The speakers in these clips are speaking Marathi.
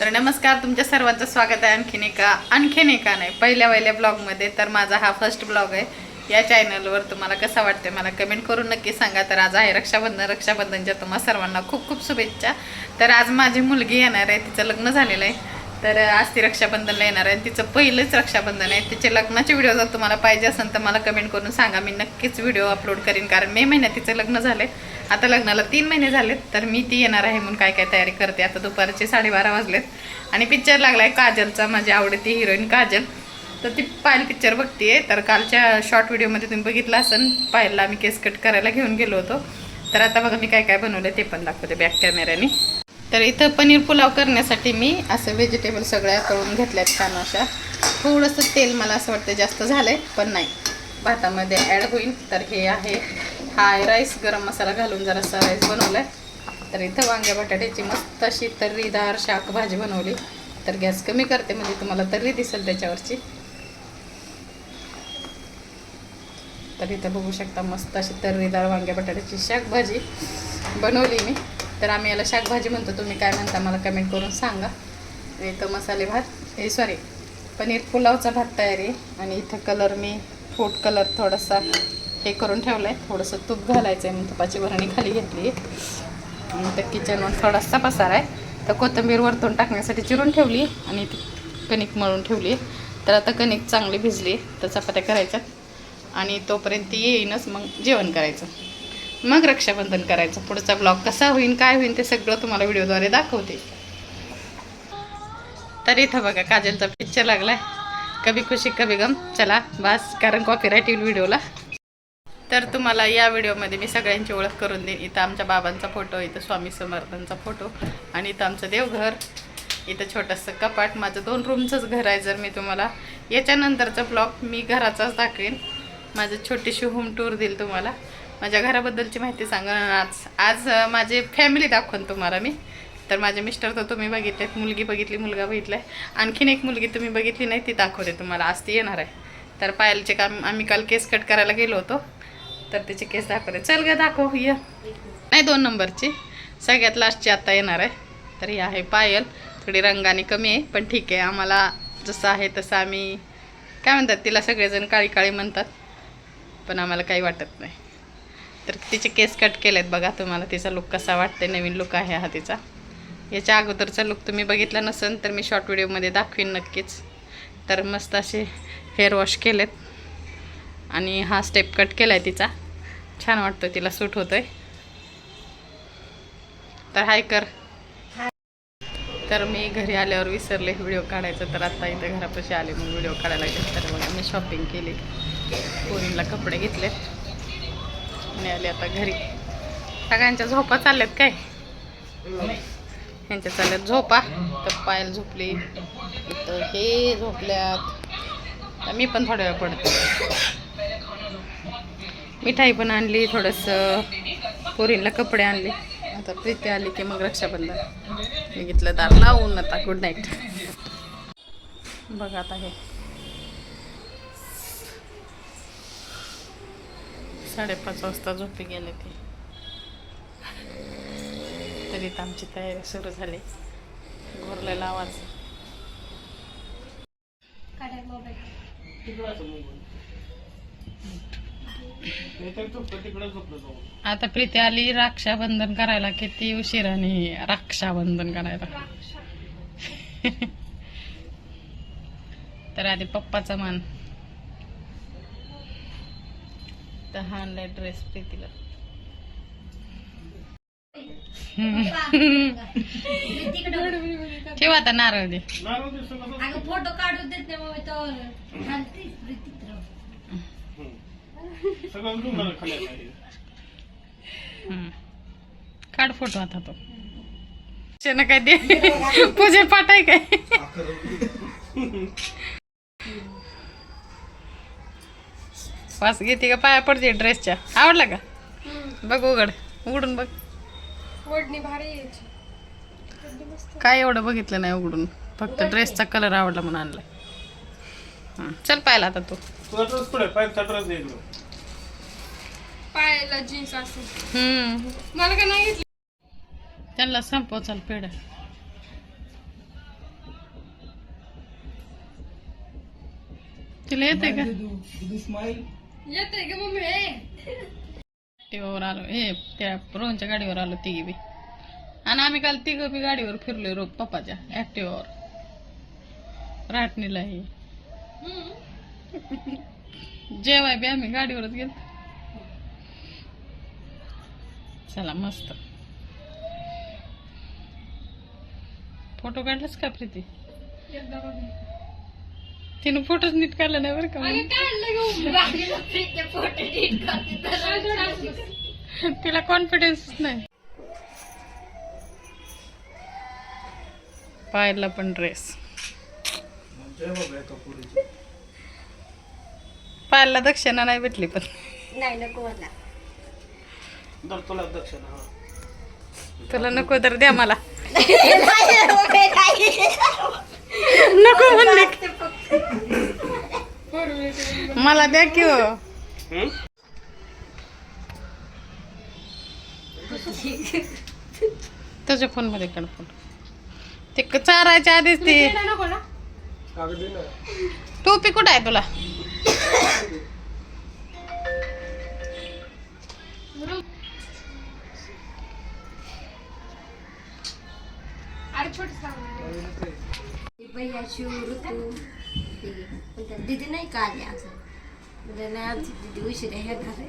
तर नमस्कार तुमच्या सर्वांचं स्वागत आहे आणखीन एका आणखीन एका नाही पहिल्या पहिल्या ब्लॉगमध्ये. तर माझा हा फर्स्ट ब्लॉग आहे. या चॅनलवर तुम्हाला कसा वाटते मला कमेंट करून नक्की सांगा. तर आज आहे रक्षाबंधन. रक्षाबंधनच्या तुम्हा सर्वांना खूप खूप शुभेच्छा. तर आज माझी मुलगी येणार आहे. तिचं लग्न झालेलं आहे. तर आज ती रक्षाबंधनला येणार आहे. तिचं पहिलंच रक्षाबंधन आहे. तिचे लग्नाचे व्हिडिओ जर तुम्हाला पाहिजे असेल तर मला कमेंट करून सांगा. मी नक्कीच व्हिडिओ अपलोड करीन. कारण मे महिन्यात तिचं लग्न झालं आहे आता लग्नाला तीन महिने झालेत तर मी ती येणार आहे म्हणून काय काय तयारी करते. आता दुपारचे साडेबारा वाजलेत. आणि पिक्चर लागलाय काजलचा माझी आवडती हिरोईन काजल. तर ती पायल पिक्चर बघतीये. तर कालच्या शॉर्ट व्हिडिओमध्ये तुम्ही बघितलं असेल पायलला आम्ही केस कट करायला घेऊन गेलो होतो. तर आता बघा मी काय काय बनवलं ते पण दाखवते बॅक कॅमेऱ्याने तर इथं पनीर पुलाव करण्यासाठी मी असं व्हेजिटेबल सगळ्या तळून घेतल्यात छान अशा. थोडंसं तेल मला असं वाटतं जास्त झालं आहे पण नाही. भातामध्ये ॲड होईल. तर हे आहे हा राईस गरम मसाला घालून जरासा राईस बनवला आहे तर इथं वांग्या बटाट्याची मस्त अशी तर्रीदार शाकभाजी बनवली. तर गॅस कमी करते म्हणजे तुम्हाला तर्री दिसेल त्याच्यावरची. तर इथं बघू शकता मस्त अशी तर्रीदार वांग्या बटाट्याची शाकभाजी बनवली मी. तर आम्ही याला शाकभाजी म्हणतो तुम्ही काय म्हणता मला कमेंट करून सांगा. इथं मसाले भात हे सॉरी पनीर पुलावचा भात तयारी. आहे आणि इथं कलर मी फूड कलर थोडासा हे करून ठेवलं आहे थोडंसं तूप घालायचं आहे मग तुपाची भरणी खाली घेतली. आहे आणि तर किचनवर थोडासा पसार आहे. तर कोथिंबीर वरतून टाकण्यासाठी चिरून ठेवली आणि ती कणिक मळून ठेवली. आहे तर आता कणिक चांगली भिजली. तर चपात्या करायच्यात. आणि तोपर्यंत ती येईनच मग जेवण करायचं. मग रक्षाबंधन करायचं. पुढचा ब्लॉग कसा होईल काय होईल ते सगळं तुम्हाला व्हिडिओद्वारे दाखवते. तर इथं बघा काजलचा पिक्चर लागलाय. कभी खुशी कभी गम. चला बस कारण कॉपीराईट येईल व्हिडिओला तर तुम्हाला या व्हिडिओमध्ये मी सगळ्यांची ओळख करून देईन. इथं आमच्या बाबांचा फोटो इथं स्वामी समर्थांचा फोटो आणि इथं आमचं देवघर. इथं छोटंसं कपाट. माझं दोन रूमचंच घर आहे जर मी तुम्हाला याच्यानंतरचा ब्लॉग मी घराचाच दाखवेन. माझं छोटीशी होम टूर देईल तुम्हाला. माझ्या घराबद्दलची माहिती सांगा आज आज माझे फॅमिली दाखवन तुम्हाला मी. तर माझे मिस्टर तर तुम्ही बघितलेत. मुलगी बघितली मुलगा बघितलाय. आणखीन एक मुलगी तुम्ही बघितली नाही ती दाखवते तुम्हाला. आज ती येणार आहे. तर पायलचे काम आम्ही काल केस कट करायला गेलो होतो. तर तिचे केस दाखवले. चल ग दाखव ये. नाही दोन नंबरची. सगळ्यात लास्टची आत्ता येणार आहे. तर ही आहे पायल. थोडी रंगाने कमी आहे पण ठीक आहे. आम्हाला जसं आहे तसं आम्ही काय म्हणतात तिला सगळेजण काळी काळी म्हणतात. पण आम्हाला काही वाटत नाही. तर तिचे केस कट केले आहेत बघा तुम्हाला. तिचा लुक कसा वाटते नवीन लुक आहे हा तिचा. याच्या अगोदरचा लुक तुम्ही बघितला नसेल तर मी शॉर्ट व्हिडिओमध्ये दाखवीन नक्कीच. तर मस्त असे हेअर वॉश केलेत. आणि हा स्टेप कट केला आहे तिचा. छान वाटतं तिला सूट होतोय. तर हाय कर. तर मी घरी आल्यावर विसरले व्हिडिओ काढायचं तर आता इथं घरापाशी आले मग व्हिडिओ काढायला गेले. तर मग मी शॉपिंग केली. पोरींला कपडे घेतले आणि आले आता घरी. सगळ्यांच्या झोपा चालल्यात काय? ह्यांच्या चालल्यात झोपा. तर पायल झोपली. तर हे झोपल्यात. तर मी पण थोड्या वेळ पडते. मिठाई पण आणली थोडंसं पोरींला कपडे आणले. आता प्रीती आली की मग रक्षाबंधन. मी घेतलं दार लावून आता गुड नाईट बघा आता हे. साडेपाच वाजता झोपी गेले ते. तरी तर आमची तयारी सुरू झाली. गोरलेला आवाज. आता प्रीती आली रक्षाबंधन करायला किती उशिराने रक्षाबंधन करायला. तर आधी पप्पाचा मान. तर हा आणलाय ड्रेस प्रीतीला. ठेवा आता नारळ दे. फोटो काढून देत नाही मग तो घालतीस प्रीतीत राव. हम्म. काढ फोटो आता तो. शेण काय दे पूजे पाठ आहे काय? वास घेते का? पाया पडते ड्रेसच्या. आवडला का? बघ उघड. उघडून बघ. ओढणी भारी यायची काय एवढं बघितलं नाही उघडून. फक्त ड्रेसचा कलर आवडला म्हणून आणलाय. हं, चल पाहिला आता तू. पायाला जीन्स मला का नाही घेतली? त्यांना संपव चाल पेढ. तिला येते का? आलो हे त्या रोहनच्या गाडीवर आलो ती बी. आणि आम्ही काल तिघं बी गाडीवर फिरलोय रोप पप्पाच्या ऍक्टिव्हावर राटणीला हे. जेवाय बी आम्ही गाडीवरच गेलो चला मस्त. फोटो काढलास का प्रीती? तिनं फोटोच नीट काढला नाही बरं का. तिला कॉन्फिडन्स नाही. पायला पण ड्रेस पायला दक्षिणा नाही भेटली पण. नाही नको मला. तुला नको तर द्या मला. नको म्हणले. मला द्या की हो. तुझ्या फोनमध्ये काढ फोन. ते क- चारायच्या आधीच ते टोपी कुठं आहे तुला? भैया शिव ऋतू. दीदी नाही का आली अजून म्हणजे नाही आमची दीदी उशिरा येणार आहे.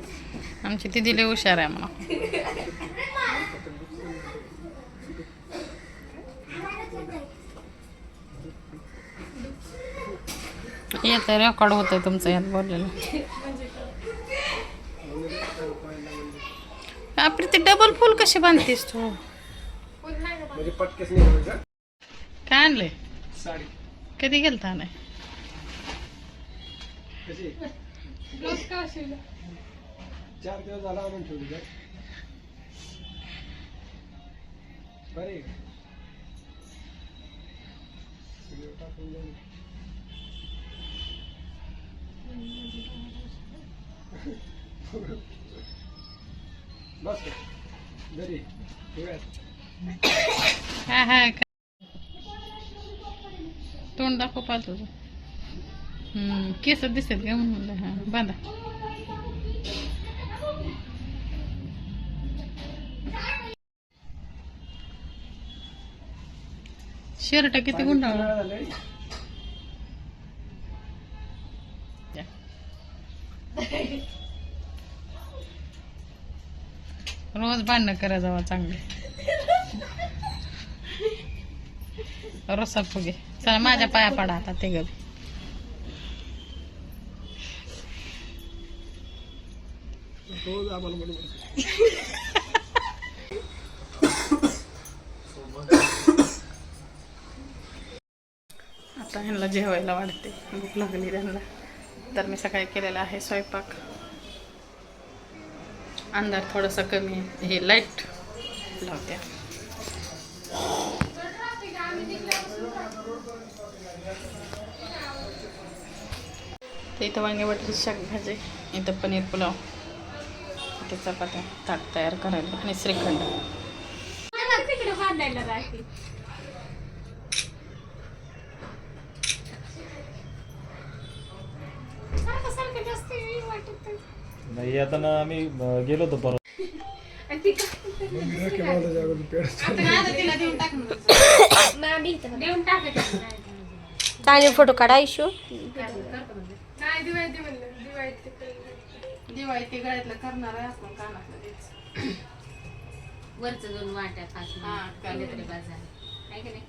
आमची ती दिली हुशार आहे म्हणा. येतं रेकॉर्ड होतंय तुमचं यात बोललेलं. आपली ती डबल फुल कशी बांधतेस तू? म्हणजे पटकेच निघाल का काय आणले साडी। कधी गेलता नाही चार दिवस झाला आणून ठेवली का? बरे आहे. का? सगळं टाकून जाऊ. बस? घरी हा हा तोंड दाखव पाल तुझं हम्म, केस दिसतात का म्हणून. हा बांधा. शर्ट किती गुंडाळलं झालंय? रोज भांडणं करा जावा चांगले. रसा फुगे. चला माझ्या पाया पडा आता ते गप. आता ह्यांना जेवायला वाढते. भूक लागली त्यांना. तर मी सकाळी केलेला आहे स्वयंपाक. अंधार थोडासा कमी आहे. हे लाइट लावते. तर इथं वांगे बटाटे शाक भाजी. इथं पनीर पुलाव. इथे चपात्या ताट तयार करायला. आणि श्रीखंड. नाही आता ना आम्ही गेलो होतो पेड देऊन टाकायचं चांगले फोटो काढा इशू. दिवाळी ते गळ्यातलं करणार आहे आपण कानातलं द्यायचं वरचं दोन वाट्या खास हा, काहीतरी बाजार. आहे की नाही?